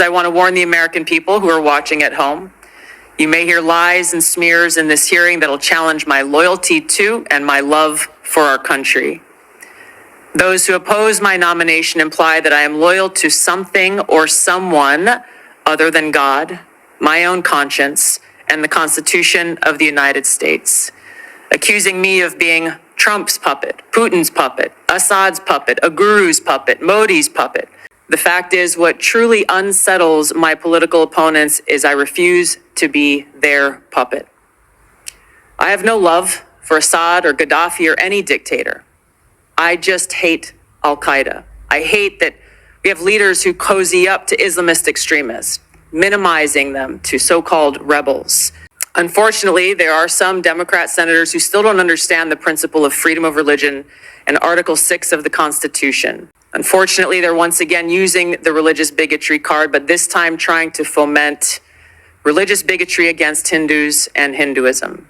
I want to warn the American people who are watching at home. You may hear lies and smears in this hearing that'll challenge my loyalty to and my love for our country. Those who oppose my nomination imply that I am loyal to something or someone other than God, my own conscience, and the Constitution of the United States, accusing me of being Trump's puppet, Putin's puppet, Assad's puppet, a guru's puppet, Modi's puppet. The fact is, what truly unsettles my political opponents is I refuse to be their puppet. I have no love for Assad or Gaddafi or any dictator. I just hate Al Qaeda. I hate that we have leaders who cozy up to Islamist extremists, minimizing them to so called rebels. Unfortunately, there are some Democrat senators who still don't understand the principle of freedom of religion and Article 6 of the Constitution. Unfortunately, they're once again using the religious bigotry card, but this time trying to foment religious bigotry against Hindus and Hinduism.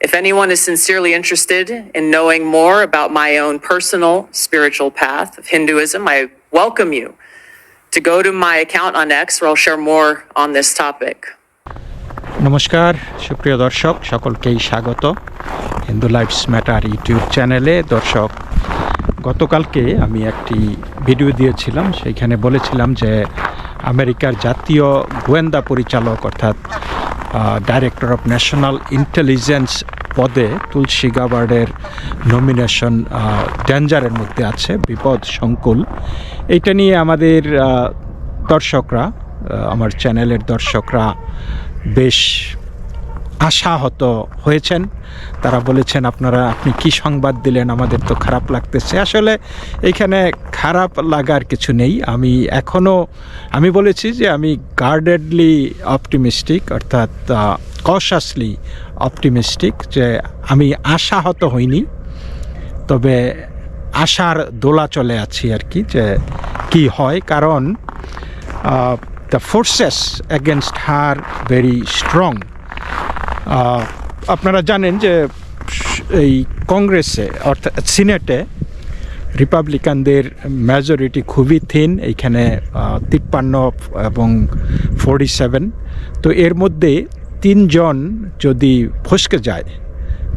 If anyone is sincerely interested in knowing more about my own personal spiritual path of Hinduism, I welcome you to go to my account on X where I'll share more on this topic. নমস্কার সুপ্রিয় দর্শক সকলকেই স্বাগত Hindu lives matter YouTube চ্যানেলে দর্শক গতকালকে আমি একটি ভিডিও দিয়েছিলাম, সেইখানে বলেছিলাম যে আমেরিকার জাতীয় গোয়েন্দা পরিচালক অর্থাৎ ডাইরেক্টর অফ ন্যাশনাল ইন্টেলিজেন্স পদে তুলসী গাবার্ডের নমিনেশন ডেঞ্জারের মধ্যে আছে, বিপদ, সংকুল। এইটা নিয়ে আমাদের দর্শকরা আমার চ্যানেলের দর্শকরা বেশ আশাহত হয়েছেন। তারা বলেছেন, আপনারা, আপনি কি সংবাদ দিলেন? আমাদের তো খারাপ লাগতেছে। আসলে এইখানে খারাপ লাগার কিছু নেই। আমি এখনও আমি বলেছি যে আমি গার্ডেডলি অপটিমিস্টিক অর্থাৎ কশাসলি অপটিমিস্টিক যে আমি আশাহত হইনি। তবে আশার দোলা চলে আছি আর কি, যে কি হয়। কারণ the forces against her very strong আপনারা জানেন যে এই কংগ্রেসে, অর্থাৎ সিনেটে রিপাবলিকানদের মেজরিটি খুবই থিন এইখানে তিপ্পান্ন এবং ফোরটি সেভেন তো এর মধ্যে তিনজন যদি ফসকে যায়,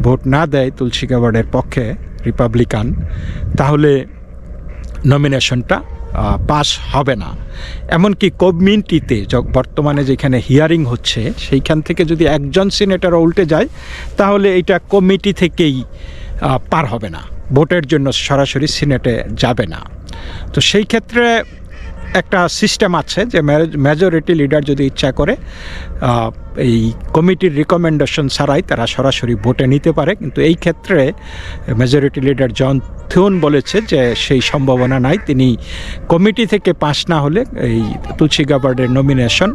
ভোট না দেয় তুলসী গাবার্ডের পক্ষে রিপাবলিকান, তাহলে নমিনেশনটা পাস হবে না। এমনকি কমিউনিটিতে বর্তমানে যেখানে হিয়ারিং হচ্ছে, সেইখান থেকে যদি একজন সিনেটার উল্টে যায়, তাহলে এটা কমিটি থেকেই পার হবে না। ভোটের জন্য সরাসরি সিনেটে যাবে না। তো সেই ক্ষেত্রে একটা সিস্টেম আছে যে মেজরিটি লিডার যদি ইচ্ছা করে এই কমিটির রিকমেন্ডেশন ছাড়াই তারা সরাসরি ভোটে নিতে পারে। কিন্তু এই ক্ষেত্রে মেজরিটি লিডার জন থিউন বলেছে যে সেই সম্ভাবনা নাই। তিনি কমিটি থেকে পাশ না হলে এই তুলসী গাবার্ডের নমিনেশন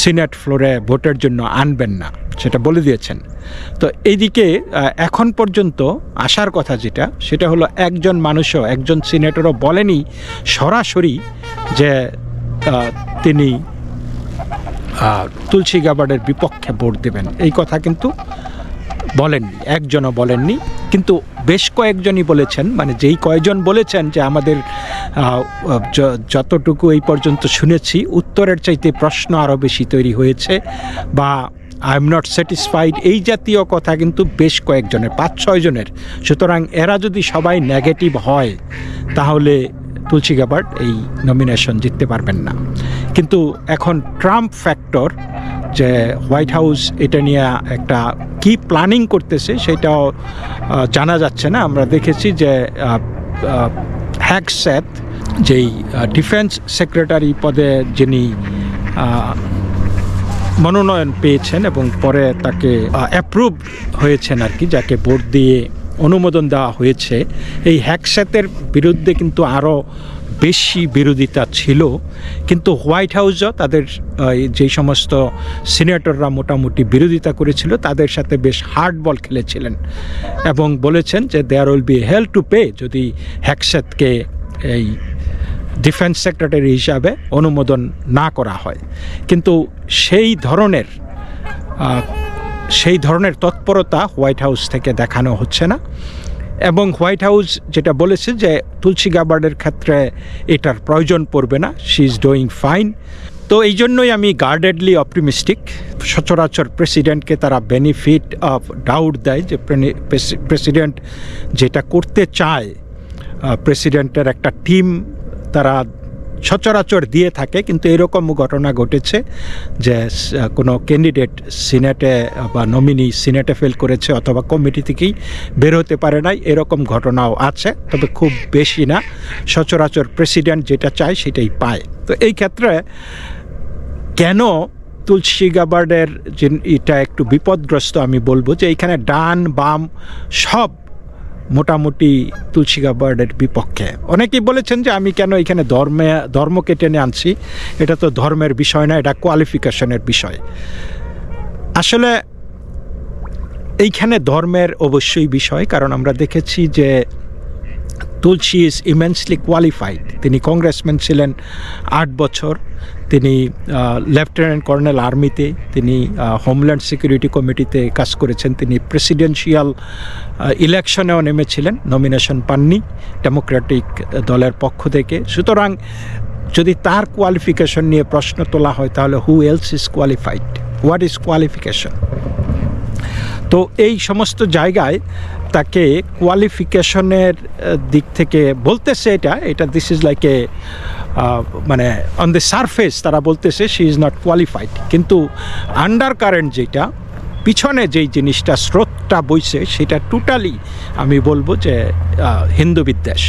সিনেট ফ্লোরে ভোটের জন্য আনবেন না, সেটা বলে দিয়েছেন। তো এইদিকে এখন পর্যন্ত আসার কথা যেটা, সেটা হলো একজন মানুষও, একজন সিনেটরও বলেনি, সরাসরি যে তিনি তুলসী গাবার্ডের বিপক্ষে ভোট দেবেন। এই কথা কিন্তু বলেননি, একজনও বলেননি। কিন্তু বেশ কয়েকজনই বলেছেন মানে যেই কয়েকজন বলেছেন যে আমাদের যতটুকু এই পর্যন্ত শুনেছি, উত্তরের চাইতে প্রশ্ন আরও বেশি তৈরি হয়েছে বা আই এম নট স্যাটিসফাইড। এই জাতীয় কথা কিন্তু বেশ কয়েকজনের, পাঁচ ছয় জনের। সুতরাং এরা যদি সবাই নেগেটিভ হয়, তাহলে তুলসী গাবার্ড এই নমিনেশন জিততে পারবেন না। কিন্তু এখন ট্রাম্প ফ্যাক্টর যে হোয়াইট হাউস এটা নিয়ে একটা কি প্ল্যানিং করতেছে সেটাও জানা যাচ্ছে না। আমরা দেখেছি যে হ্যাকস্যাথ যেই ডিফেন্স সেক্রেটারি পদে যিনি মনোনয়ন পেয়েছেন এবং পরে তাকে অ্যাপ্রুভ হয়েছেন আর কি, যাকে ভোট দিয়ে অনুমোদন দেওয়া হয়েছে। এই হ্যাকস্যাতের বিরুদ্ধে কিন্তু আরও বেশি বিরোধিতা ছিল। কিন্তু হোয়াইট হাউসও তাদের যেই সমস্ত সিনেটররা মোটামুটি বিরোধিতা করেছিল, তাদের সাথে বেশ হার্ড বল খেলেছিলেন এবং বলেছেন যে there will be help to pay যদি হ্যাকস্যাতকে এই ডিফেন্স সেক্রেটারি হিসাবে অনুমোদন না করা হয়। কিন্তু সেই ধরনের সেই ধরনের তৎপরতা হোয়াইট হাউস থেকে দেখানো হচ্ছে না। এবং হোয়াইট হাউস যেটা বলেছে যে তুলসী গাবার্ডের ক্ষেত্রে এটার প্রয়োজন পড়বে না শি ইজ ডুইং ফাইন তো এই জন্যই আমি গার্ডেডলি অপটিমিস্টিক সচরাচর প্রেসিডেন্টকে তারা বেনিফিট অফ ডাউট দেয় যে প্রেসিডেন্ট যেটা করতে চায় প্রেসিডেন্টের একটা টিম তারা সচরাচর দিয়ে থাকে, কিন্তু এরকম ঘটনা ঘটেছে যে কোনো ক্যান্ডিডেট সিনেটে বা নমিনি সিনেটে ফেল করেছে অথবা কমিটি থেকেই বের হতে পারে নাই, এরকম ঘটনাও আছে, তবে খুব বেশি না। সচরাচর প্রেসিডেন্ট যেটা চায় সেটাই পায়। তো এই ক্ষেত্রে কেন তুলসী গাবার্ডের যে, এটা একটু বিপদগ্রস্ত আমি বলব যে এইখানে ডান, বাম সব মোটামুটি তুলসী গাবার্ডের বিপক্ষে। অনেকেই বলেছেন যে আমি কেন এখানে ধর্মে, ধর্মকে টেনে আনছি, এটা তো ধর্মের বিষয় না, এটা কোয়ালিফিকেশনের বিষয়। আসলে এইখানে ধর্মের অবশ্যই বিষয়, কারণ আমরা দেখেছি যে তুলসী ইজ ইমেন্সলি কোয়ালিফাইড তিনি কংগ্রেসম্যান ছিলেন আট বছর। তিনি লেফটেন্যান্ট কর্নেল আর্মিতে তিনি হোমল্যান্ড সিকিউরিটি কমিটিতে কাজ করেছেন। তিনি প্রেসিডেন্সিয়াল ইলেকশনেও নেমেছিলেন নমিনেশন পাননি ডেমোক্রেটিক দলের পক্ষ থেকে। সুতরাং যদি তার কোয়ালিফিকেশন নিয়ে প্রশ্ন তোলা হয়, তাহলে who else is qualified what is qualification তো এই সমস্ত জায়গায় তাকে কোয়ালিফিকেশনের দিক থেকে বলতেছে এটা এটা দিস ইজ লাইক এ মানে অন দ্য সারফেস তারা বলতেছে শি ইজ নট কোয়ালিফাইড কিন্তু আন্ডার কারেন্ট যেটা, পিছনে যেই জিনিসটা স্রোতটা বইছে সেটা টোটালি আমি বলব যে হিন্দু বিদ্বেষ।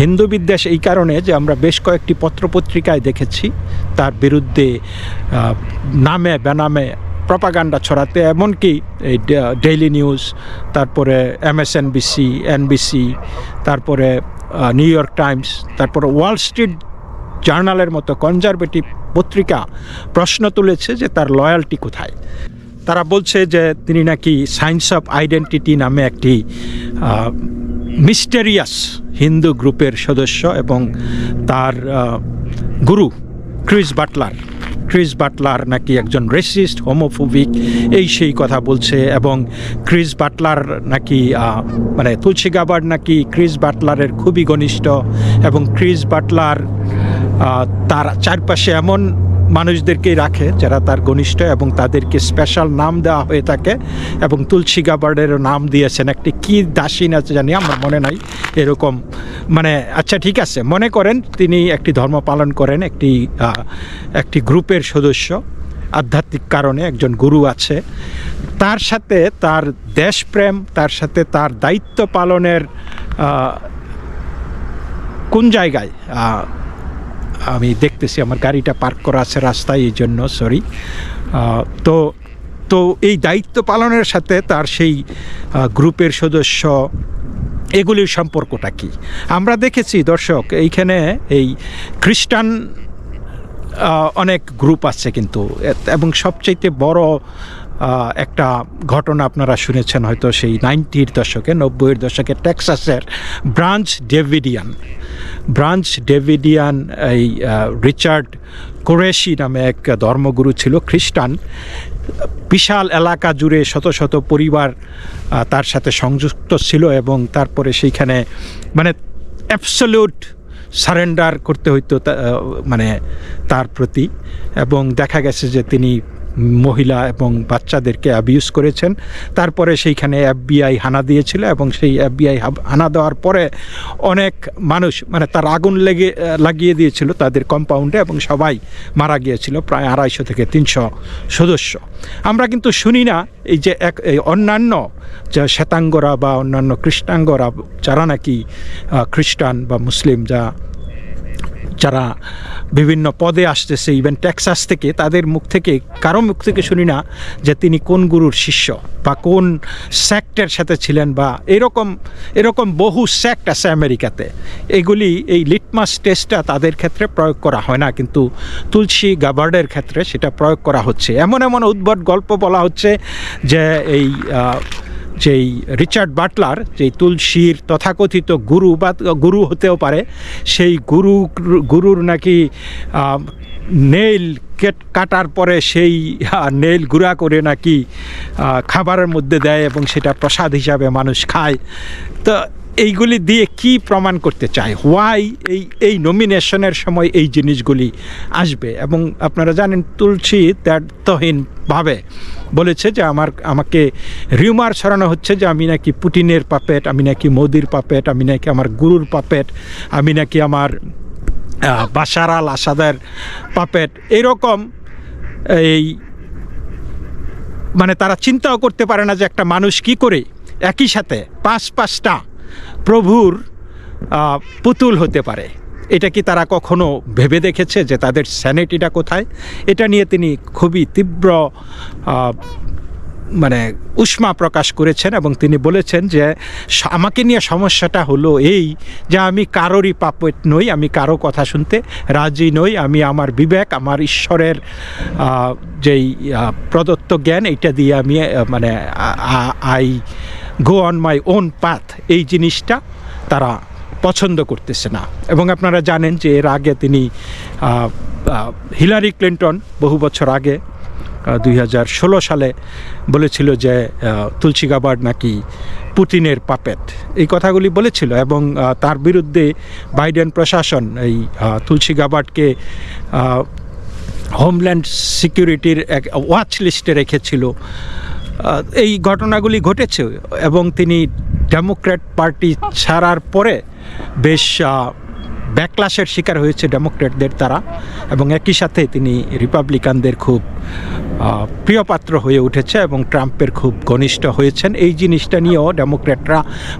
হিন্দু বিদ্বেষ এই কারণে যে আমরা বেশ কয়েকটি পত্রপত্রিকায় দেখেছি, তার বিরুদ্ধে নামে, বেনামে প্রপাগান্ডা ছড়াতে, এমনকি এই ডেইলি নিউজ তারপরে এমএসএনবিসি এনবিসি তারপরে নিউ ইয়র্ক টাইমস তারপরে ওয়াল স্ট্রিট জার্নালের মতো কনজারভেটিভ পত্রিকা প্রশ্ন তুলেছে যে তার লয়ালটি কোথায়। তারা বলছে যে তিনি নাকি সায়েন্স অফ আইডেন্টিটি নামে একটি মিস্টেরিয়াস হিন্দু গ্রুপের সদস্য এবং তার গুরু ক্রিস বাটলার। ক্রিস বাটলার নাকি একজন রেসিস্ট হোমোফোবিক এই সেই কথা বলছে এবং ক্রিস বাটলার নাকি মানে তুলসী গাবার নাকি ক্রিস বাটলারের খুবই ঘনিষ্ঠ এবং ক্রিস বাটলার তার চারপাশে এমন মানুষদেরকেই রাখে, যারা তার ঘনিষ্ঠ এবং তাদেরকে স্পেশাল নাম দেওয়া হয়ে থাকে এবং তুলসী গাবার্ডেরও নাম দিয়েছেন। একটি কি দাসীন আছে জানি, আমার মনে নাই এরকম। মানে আচ্ছা ঠিক আছে, মনে করেন তিনি একটি ধর্ম পালন করেন, একটি একটি গ্রুপের সদস্য, আধ্যাত্মিক কারণে একজন গুরু আছে। তার সাথে তার দেশপ্রেম, তার সাথে তার দায়িত্ব পালনের কোন জায়গায়? আমি দেখতেছি আমার গাড়িটা পার্ক করা আছে রাস্তায়, এই জন্য সরি তো তো এই দায়িত্ব পালনের সাথে তার সেই গ্রুপের সদস্য, এগুলির সম্পর্কটা কি? আমরা দেখেছি, দর্শক, এইখানে এই খ্রিস্টান অনেক গ্রুপ আছে কিন্তু এবং সবচাইতে বড় একটা ঘটনা আপনারা শুনেছেন হয়তো সেই নাইনটির দশকে, নব্বইয়ের দশকে, টেক্সাসের ব্রাঞ্চ ডেভিডিয়ান। ব্রাঞ্চ ডেভিডিয়ান এই রিচার্ড কোরেশি নামে এক ধর্মগুরু ছিল, খ্রিস্টান। বিশাল এলাকা জুড়ে শত শত পরিবার তার সাথে সংযুক্ত ছিল এবং তারপরে সেইখানে মানে অ্যাবসলিউট সারেন্ডার করতে হইতো মানে তার প্রতি। এবং দেখা গেছে যে তিনি মহিলা এবং বাচ্চাদেরকে অ্যাবিউজ করেছেন। তারপরে সেইখানে এফবিআই হানা দিয়েছিল এবং সেই এফবিআই হানা দেওয়ার পরে অনেক মানুষ মানে তার আগুন লেগে, লাগিয়ে দিয়েছিল তাদের কম্পাউন্ডে এবং সবাই মারা গিয়েছিল, প্রায় আড়াইশো থেকে তিনশো সদস্য। আমরা কিন্তু শুনি না এই যে এক, এই অন্যান্য যা শ্বেতাঙ্গরা বা অন্যান্য কৃষ্ণাঙ্গরা যারা নাকি খ্রিস্টান বা মুসলিম যা যারা বিভিন্ন পদে আসতেছে ইভেন টেক্সাস থেকে, তাদের মুখ থেকে, কারও মুখ থেকে শুনি না যে তিনি কোন গুরুর শিষ্য বা কোন স্যাক্টের সাথে ছিলেন বা এরকম এরকম বহু স্যাক্ট আছে আমেরিকাতে। এগুলি, এই লিটমাস টেস্টটা তাদের ক্ষেত্রে প্রয়োগ করা হয় না, কিন্তু তুলসী গাবার্ডের ক্ষেত্রে সেটা প্রয়োগ করা হচ্ছে। এমন এমন উদ্ভট গল্প বলা হচ্ছে যে এই যেই রিচার্ড বাটলার, যেই তুলসীর তথাকথিত গুরু বা গুরু হতেও পারে, সেই গুরু, গুরুর নাকি নেইল কেট কাটার পরে সেই নেইল গুঁড়া করে নাকি খাবারের মধ্যে দেয় এবং সেটা প্রসাদ হিসাবে মানুষ খায়। তো এইগুলি দিয়ে কি প্রমাণ করতে চায়? হোয়াই এই এই নমিনেশনের সময় এই জিনিসগুলি আসবে? এবং আপনারা জানেন তুলসী দ্ব্যর্থহীনভাবে বলেছে যে আমার, আমাকে রিউমার ছড়ানো হচ্ছে যে আমি নাকি পুটিনের পাপেট আমি নাকি মোদির পাপেট আমি নাকি আমার গুরুর পাপেট আমি নাকি আমার আল আসাদের পাপেট এইরকম এই মানে তারা চিন্তাও করতে পারে না যে একটা মানুষ কি করে? একই সাথে পাঁচ পাঁচটা প্রভুর পুতুল হতে পারে। এটা কি তারা কখনো ভেবে দেখেছে যে তাদের স্যানিটিটা কোথায়? এটা নিয়ে তিনি খুবই তীব্র মানে উষ্মা প্রকাশ করেছেন এবং তিনি বলেছেন যে আমাকে নিয়ে সমস্যাটা হলো এই যে আমি কারোরই পাপেট নই, আমি কারও কথা শুনতে রাজি নই, আমি আমার বিবেক, আমার ঈশ্বরের যেই প্রদত্ত জ্ঞান, এইটা দিয়ে আমি মানে I go on my own path এই জিনিসটা তারা পছন্দ করতেছে না। এবং আপনারা জানেন যে এর আগে তিনি হিলারি ক্লিন্টন বহু বছর আগে দুই হাজার ষোলো সালে বলেছিল যে তুলসী নাকি পুতিনের পাপেট। এই কথাগুলি বলেছিল এবং তার বিরুদ্ধে বাইডেন প্রশাসন এই তুলসী হোমল্যান্ড সিকিউরিটির এক ওয়াচ লিস্টে রেখেছিল। এই ঘটনাগুলি ঘটেছে এবং তিনি ডেমোক্র্যাট পার্টি ছাড়ার পরে বেশ ব্যাকলাসের শিকার হয়েছে ডেমোক্র্যাটদের তারা এবং একই সাথে তিনি রিপাবলিকানদের খুব প্রিয়পাত্র হয়ে উঠেছে এবং ট্রাম্পের খুব ঘনিষ্ঠ হয়েছেন। এই জিনিসটা নিয়েও ডেমোক্র্যাটরা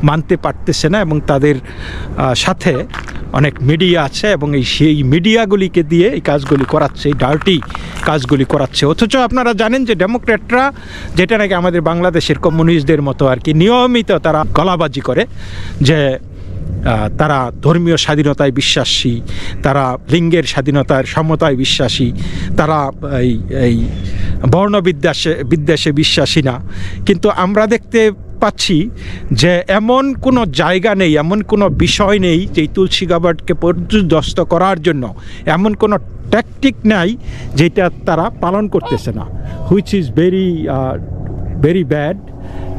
মানতে পারতেছে না এবং তাদের সাথে অনেক মিডিয়া আছে এবং এই সেই মিডিয়াগুলিকে দিয়ে এই কাজগুলি করাচ্ছে, এই ডার্টি কাজগুলি করাচ্ছে। অথচ আপনারা জানেন যে ডেমোক্র্যাটরা যেটা নাকি আমাদের বাংলাদেশের কমিউনিস্টদের মতো আর কি, নিয়মিত তারা গলাবাজি করে যে তারা ধর্মীয় স্বাধীনতায় বিশ্বাসী, তারা লিঙ্গের স্বাধীনতার সমতায় বিশ্বাসী, তারা এই এই বর্ণবিদ্যাসে বিদ্বেষে বিশ্বাসী না। কিন্তু আমরা দেখতে পাচ্ছি যে এমন কোনো জায়গা নেই, এমন কোনো বিষয় নেই যে তুলসী গাবার্ডকে পর্যদস্ত করার জন্য। এমন কোনো ট্যাকটিক নাই যেটা তারা পালন করতেছে না। Which is very very bad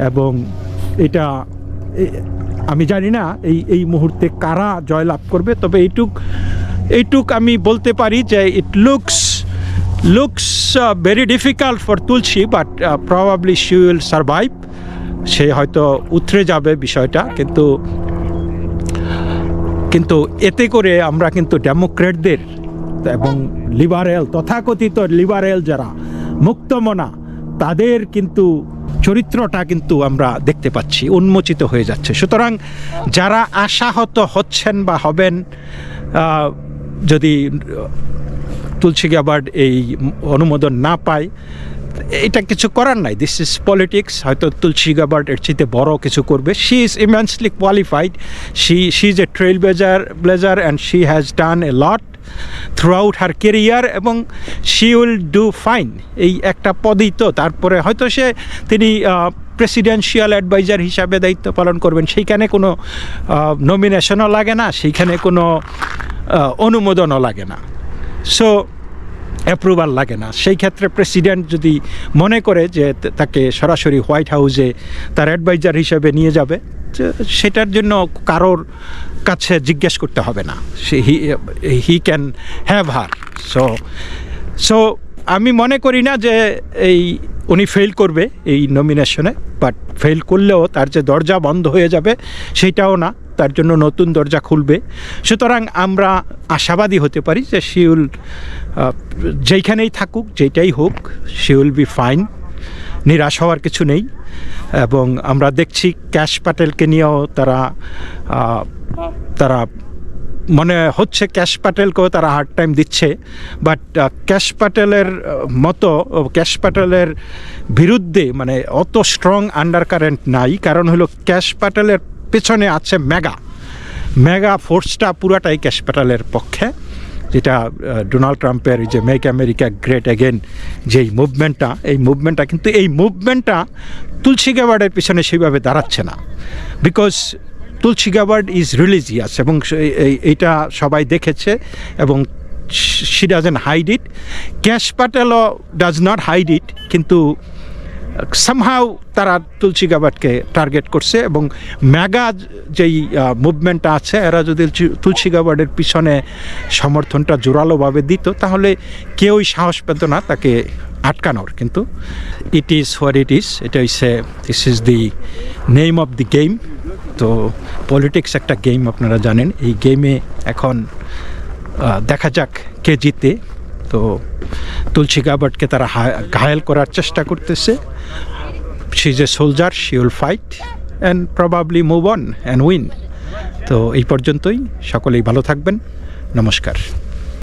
এবং এটা আমি জানি না এই এই মুহূর্তে কারা জয়লাভ করবে, তবে এইটুক এইটুক আমি বলতে পারি যে it looks looks very difficult for Tulsi but probably she will survive সে হয়তো উতরে যাবে বিষয়টা, কিন্তু কিন্তু এতে করে আমরা কিন্তু ডেমোক্রেটদের এবং লিবারেল তথাকথিত লিবারেল যারা, মুক্তমনা, তাদের কিন্তু চরিত্রটা কিন্তু আমরা দেখতে পাচ্ছি, উন্মোচিত হয়ে যাচ্ছে। সুতরাং যারা আশাহত হচ্ছেন বা হবেন যদি তুলসী গ্যাবার্ড এই অনুমোদন না পায়, এটা কিছু করার নাই। দিস ইজ পলিটিক্স হয়তো তুলসী গাবার্ড এর চেয়ে বড় কিছু করবে। She is immensely qualified she she is a trail blazer blazer and she has done a lot throughout her career এবং শি উইল ডু ফাইন এই একটা পদই তো। তারপরে হয়তো সে তিনি প্রেসিডেন্সিয়াল অ্যাডভাইজার হিসাবে দায়িত্ব পালন করবেন, সেইখানে কোনো নমিনেশনও লাগে না, সেইখানে কোনো অনুমোদনও লাগে না। সো অ্যাপ্রুভাল লাগে না। সেই ক্ষেত্রে প্রেসিডেন্ট যদি মনে করে যে তাকে সরাসরি হোয়াইট হাউসে তার অ্যাডভাইজার হিসেবে নিয়ে যাবে সেটার জন্য কারোর কাছে জিজ্ঞেস করতে হবে না। সে he he can have her. So so আমি মনে করি না যে এই উনি ফেল করবে এই নমিনেশনে বাট ফেল করলেও তার যে দরজা বন্ধ হয়ে যাবে সেইটাও না, তার জন্য নতুন দরজা খুলবে। সুতরাং আমরা আশাবাদী হতে পারি যে শি উইল যেইখানেই থাকুক যেটাই হোক শি উইল বি ফাইন নিরাশ হওয়ার কিছু নেই। এবং আমরা দেখছি ক্যাশ প্যাটেলকে নিয়েও তারা তারা মনে হচ্ছে ক্যাশ প্যাটেলকেও তারা হার্ড টাইম দিচ্ছে বাট ক্যাশ প্যাটেলের মতো, ক্যাশ প্যাটেলের বিরুদ্ধে মানে অত স্ট্রং আন্ডার কারেন্ট নাই। কারণ হলো ক্যাশ প্যাটেলের পেছনে আছে মেগা। মেগা ফোর্সটা পুরাটাই ক্যাশ প্যাটেলের পক্ষে। যেটা ডোনাল্ড ট্রাম্পের যে মেক আমেরিকা গ্রেট অ্যাগেন যেই মুভমেন্টটা এই মুভমেন্টটা কিন্তু এই মুভমেন্টটা তুলসী গ্যাবার্ডের পিছনে সেইভাবে দাঁড়াচ্ছে না। Because Tulsi Gabbard is religious এবং এই- এইটা সবাই দেখেছে এবং she doesn't hide it Kash প্যাটেলও does not hide it কিন্তু সামহাও তারা তুলসী গাবাটকে টার্গেট করছে এবং ম্যাগা যেই মুভমেন্টটা আছে, এরা যদি তুলসী- গাবার্ডের পিছনে সমর্থনটা জোরালোভাবে দিত, তাহলে কেউই সাহস পেত না তাকে আটকানোর। কিন্তু it is where it is এটা হচ্ছে this is the name of the game তো পলিটিক্স একটা গেম আপনারা জানেন। এই গেমে এখন দেখা যাক কে জিতে। তো তুলসী গাবটকে তারা ঘায়াল করার চেষ্টা করতেছে। সি যে soldier she will fight and probably move on and win তো এই পর্যন্তই। সকলেই ভালো থাকবেন। নমস্কার।